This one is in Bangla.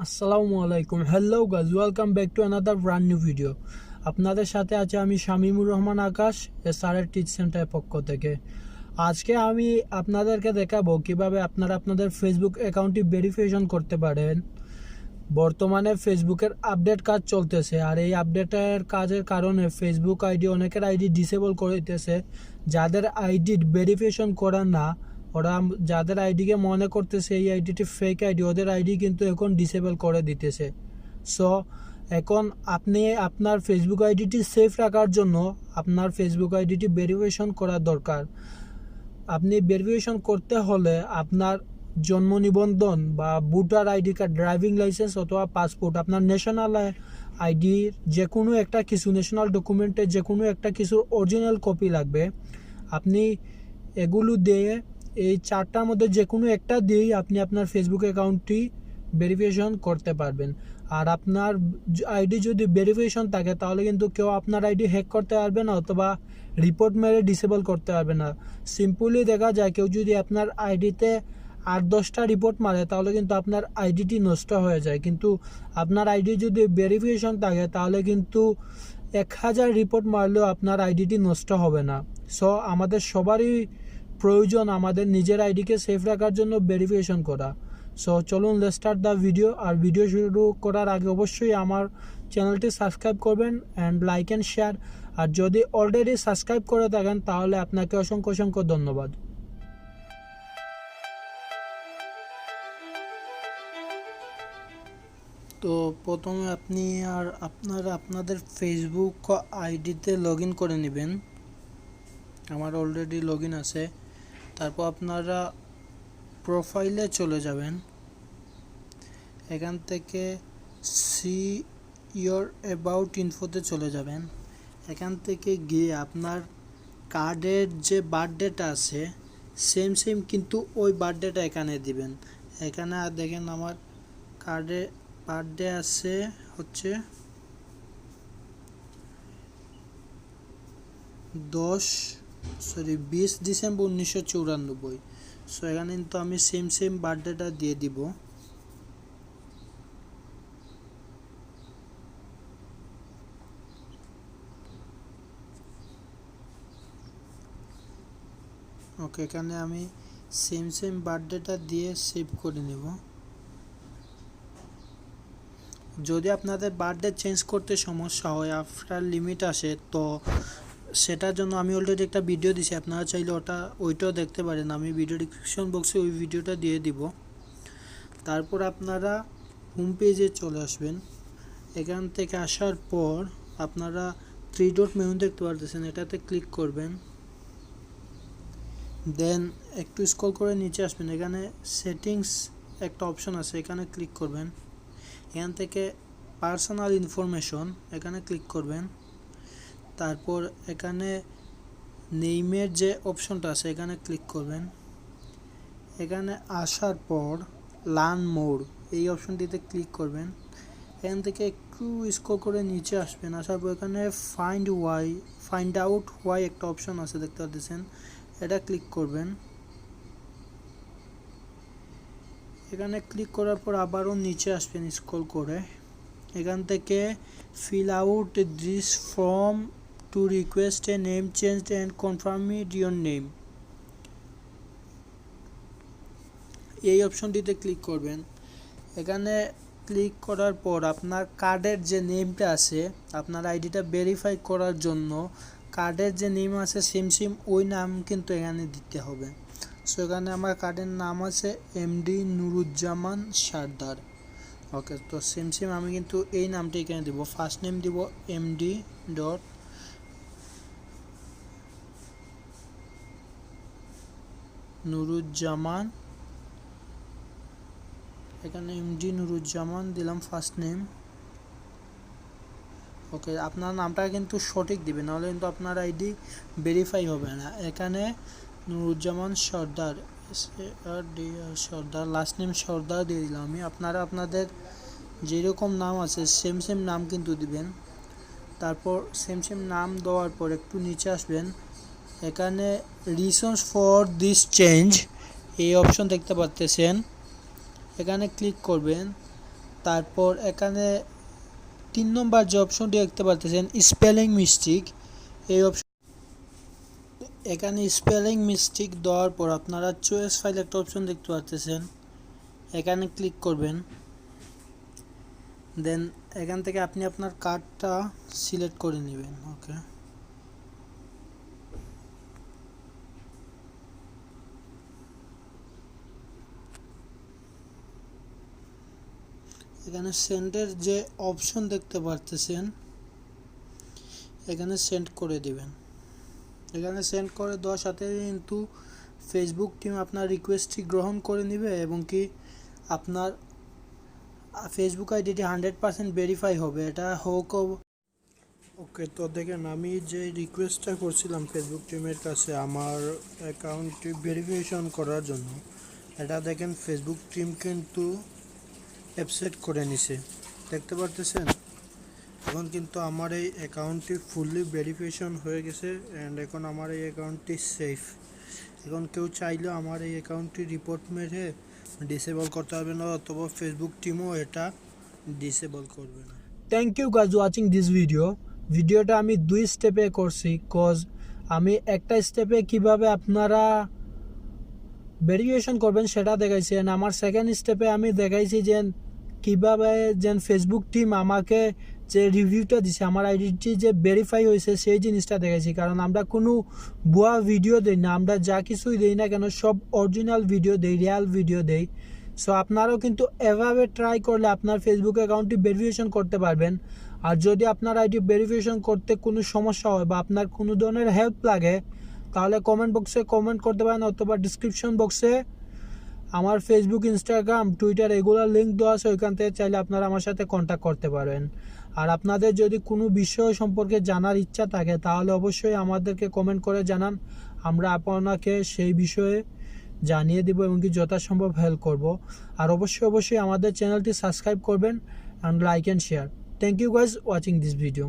আসসালামু আলাইকুম hello guys welcome back to another brand new video আপনাদের সাথে আছে আমি Shamimur Rahman Akash S R teach সেন্টারের পক্ষ থেকে। আজকে আমি আপনাদেরকে দেখাবো কীভাবে আপনারা আপনাদের ফেসবুক অ্যাকাউন্টটি ভেরিফিকেশন করতে পারেন। বর্তমানে ফেসবুকের আপডেট কাজ চলতেছে, আর এই আপডেটের কাজের কারণে ফেসবুক আইডি অনেকের আইডি ডিসেবল করে দিতেছে যাদের আইডি ভেরিফিকেশন করা না ওরা যাদের আইডিকে মনে করতেছে এই আইডিটি ফেক আইডি ওদের আইডি কিন্তু এখন ডিসেবল করে দিতেছে। সো এখন আপনি আপনার ফেসবুক আইডিটি সেফ রাখার জন্য আপনার ফেসবুক আইডিটি ভেরিফিকেশন করা দরকার। আপনি ভেরিফিকেশন করতে হলে আপনার জন্ম নিবন্ধন বা voter ID card driving licence অথবা পাসপোর্ট আপনার ন্যাশনাল আইডির যে কোনো একটা কিছু ন্যাশনাল ডকুমেন্টের যে কোনো একটা কিছুর অরিজিনাল কপি লাগবে। আপনি এগুলো দিয়ে এই চারটার মধ্যে যে কোনো একটা দিয়েই আপনি আপনার ফেসবুক অ্যাকাউন্টটি ভেরিফিকেশন করতে পারবেন। আর আপনার আইডি যদি ভেরিফিকেশন থাকে, তাহলে কিন্তু কেউ আপনার আইডি হ্যাক করতে পারবে না অথবা রিপোর্ট মেরে ডিসেবল করতে পারবে না। সিম্পলি দেখা যায় কেউ যদি আপনার আইডিতে আট দশটা রিপোর্ট মারে, তাহলে কিন্তু আপনার আইডিটি নষ্ট হয়ে যায়। কিন্তু আপনার আইডি যদি ভেরিফিকেশন থাকে, তাহলে কিন্তু এক হাজার রিপোর্ট মারলেও আপনার আইডিটি নষ্ট হবে না। সো আমাদের সবারই প্রয়োজন আমাদের নিজের আইডিকে সেফ রাখার জন্য ভেরিফিকেশন করা। সো চলুন লেট স্টার্ট দ্য ভিডিও আর ভিডিও শুরু করার আগে অবশ্যই আমার চ্যানেলটি সাবস্ক্রাইব করবেন অ্যান্ড লাইক অ্যান্ড শেয়ার আর যদি অলরেডি সাবস্ক্রাইব করে থাকেন, তাহলে আপনাকে অসংখ্য অসংখ্য ধন্যবাদ। তো প্রথমে আপনি আর আপনার আপনাদের ফেসবুক আইডিতে লগ ইন করে নেবেন। আমার অলরেডি লগ ইন আছে। তারপর আপনারা প্রোফাইলে চলে যাবেন। এখান থেকে সি ইয়োর অ্যাবাউট ইনফোতে চলে যাবেন। এখান থেকে গিয়ে আপনার কার্ডের যে বার্থডেটা আছে সেম সেম কিন্তু ওই বার্থডেটা এখানে দিবেন। এখানে আর দেখেন আমার কার্ডে বার্থডে আছে, হচ্ছে দশ সরি, বিশ ডিসেম্বর উনিশশো চৌরানব্বই। সো এখানে কিন্তু আমি সেম সেম বার্থডেটা দিয়ে দিব। ওকে এখানে আমি সেম সেম বার্থডেটা দিয়ে সেভ করে নেব। যদি আপনাদের বার্থডে চেঞ্জ করতে সমস্যা হয় আফটার লিমিট আসে, তো সেটার জন্য আমি অলরেডি একটা ভিডিও দিছি, আপনারা চাইলে ওটা, ওইটাও দেখতে পারেন। আমি ভিডিও ডিসক্রিপশন বক্সে ওই ভিডিওটা দিয়ে দিব। তারপর আপনারা হোম পেজে চলে আসবেন। এখান থেকে আসার পর আপনারা থ্রি ডট মেনু দেখতে পারতেছেন, এটাতে ক্লিক করবেন। দেন একটু স্ক্রল করে নিচে আসবেন। এখানে সেটিংস একটা অপশন আছে, এখানে ক্লিক করবেন। এখান থেকে পার্সোনাল ইনফরমেশন এখানে ক্লিক করবেন। তারপর এখানে নেইমের যে অপশনটা আছে, এখানে ক্লিক করবেন। এখানে আসার পর লান মোড় এই অপশনটিতে ক্লিক করবেন। এখান থেকে একটু স্কোর করে নিচে আসবেন, আসার পর এখানে find why find out why একটা অপশন আছে, দেখতে পাচ্ছেন এটা ক্লিক করবেন। এখানে ক্লিক করার পর আবারও নিচে আসবেন স্ক্রল করে। এখান থেকে fill out this form request a name change and confirm it your name এই অপশনটিতে ক্লিক করবেন। এখানে ক্লিক করার পর আপনার কার্ডের যে নেমটা আছে, আপনার আইডিটা ভেরিফাই করার জন্য কার্ডের যে নেম আছে সেম সেম ওই নাম কিন্তু এখানে দিতে হবে। সো এখানে আমার কার্ডের নাম আছে এমডি নুরুজ্জামান সারদার। ওকে তো সেম সেম আমি কিন্তু এই নামটা এখানে দেবো। ফার্স্ট নেম দিব এমডি ডট নুরুজ্জামান। এখানে এমডি নুরুজ্জামান, দিলাম ফার্স্ট নেম ওকে, আপনার নামটা কিন্তু সঠিক দিবেন নাহলে কিন্তু আপনার আইডি ভেরিফাই হবে না। এখানে নুরুজ্জামান সর্দার সর্দার লাস্ট নেম সর্দার দিয়ে দিলাম আমি। আপনারা আপনাদের যেরকম নাম আছে সেম সেম নাম কিন্তু দিবেন। তারপর সেম সেম নাম দেওয়ার পর একটু নিচে আসবেন। এখানে রিসন্স ফর দিস চেঞ্জ এই অপশন দেখতে পাচ্তেছেন এখানে ক্লিক করবেন। তারপর এখানে তিন নম্বর যে অপশনটি দেখতে পাচ্ছেন স্পেলিং মিস্টেক এই অপশন এখানে স্পেলিং মিস্টেক দেওয়ার পর আপনারা চয়েস ফাইল একটা অপশন দেখতে পাচ্ছেন এখানে ক্লিক করবেন। দেন এখান থেকে আপনি আপনার কার্ডটা সিলেক্ট করে নেবেন ওকে এখানে সেন্ডের যে অপশন দেখতে পারতেছেন, এখানে সেন্ড করে দিবেন। এখানে সেন্ড করে দেওয়ার সাথে কিন্তু ফেসবুক টিম আপনার রিকোয়েস্টটি গ্রহণ করে নেবে এবং কি আপনার ফেসবুক আইডিটি হান্ড্রেড পার্সেন্ট ভেরিফাই হবে। এটা হোক ওকে, তো দেখেন আমি যে রিকোয়েস্টটা করছিলাম ফেসবুক টিমের কাছে আমার অ্যাকাউন্টটি ভেরিফিকেশন করার জন্য, এটা দেখেন ফেসবুক টিম কিন্তু অ্যাপসেট করে নিছে। দেখতে পারতেছেন? এখন কিন্তু আমার এই অ্যাকাউন্টটি ফুললি ভেরিফিকেশন হয়ে গেছে অ্যান্ড এখন আমার এই অ্যাকাউন্টটি সেফ এখন কেউ চাইলেও আমার এই অ্যাকাউন্টটি রিপোর্ট মেরে ডিসেবল করতে পারবে না অথবা ফেসবুক টিমও এটা ডিসেবল করবে না। Thank you guys watching this video ভিডিওটা আমি দুই স্টেপে করছি। কজ আমি একটা স্টেপে কীভাবে আপনারা ভেরিফিকেশন করবেন, সেটা দেখাইছি। And আমার সেকেন্ড স্টেপে আমি দেখাইছি যে কীভাবে যেন ফেসবুক টিম আমাকে যে রিভিউটা দিছে, আমার আইডিটি যে ভেরিফাই হয়েছে, সেই জিনিসটা দেখাইছি। কারণ আমরা কোনো ভুয়া ভিডিও দিই না, আমরা যা কিছুই দিই না কেন, সব অরিজিনাল ভিডিও দেই রিয়াল ভিডিও দেই। সো আপনারাও কিন্তু এভাবে ট্রাই করলে আপনার ফেসবুক অ্যাকাউন্টটি ভেরিফিকেশন করতে পারবেন। আর যদি আপনার আইডি ভেরিফিকেশন করতে কোনো সমস্যা হয় বা আপনার কোনো ধরনের হেল্প লাগে তাহলে কমেন্ট বক্সে কমেন্ট করতে পারেন অথবা ডিসক্রিপশন বক্সে আমার ফেসবুক ইনস্টাগ্রাম টুইটার এগুলোর লিঙ্ক দেওয়া আছে, ওইখান থেকে চাইলে আপনারা আমার সাথে কন্ট্যাক্ট করতে পারেন। আর আপনাদের যদি কোনো বিষয় সম্পর্কে জানার ইচ্ছা থাকে, তাহলে অবশ্যই আমাদেরকে কমেন্ট করে জানান। আমরা আপনাকে সেই বিষয়ে জানিয়ে দিব এবং কি যথাসম্ভব হেল্প করব। আর অবশ্যই অবশ্যই আমাদের চ্যানেলটি সাবস্ক্রাইব করবেন and like and share thank you guys watching this video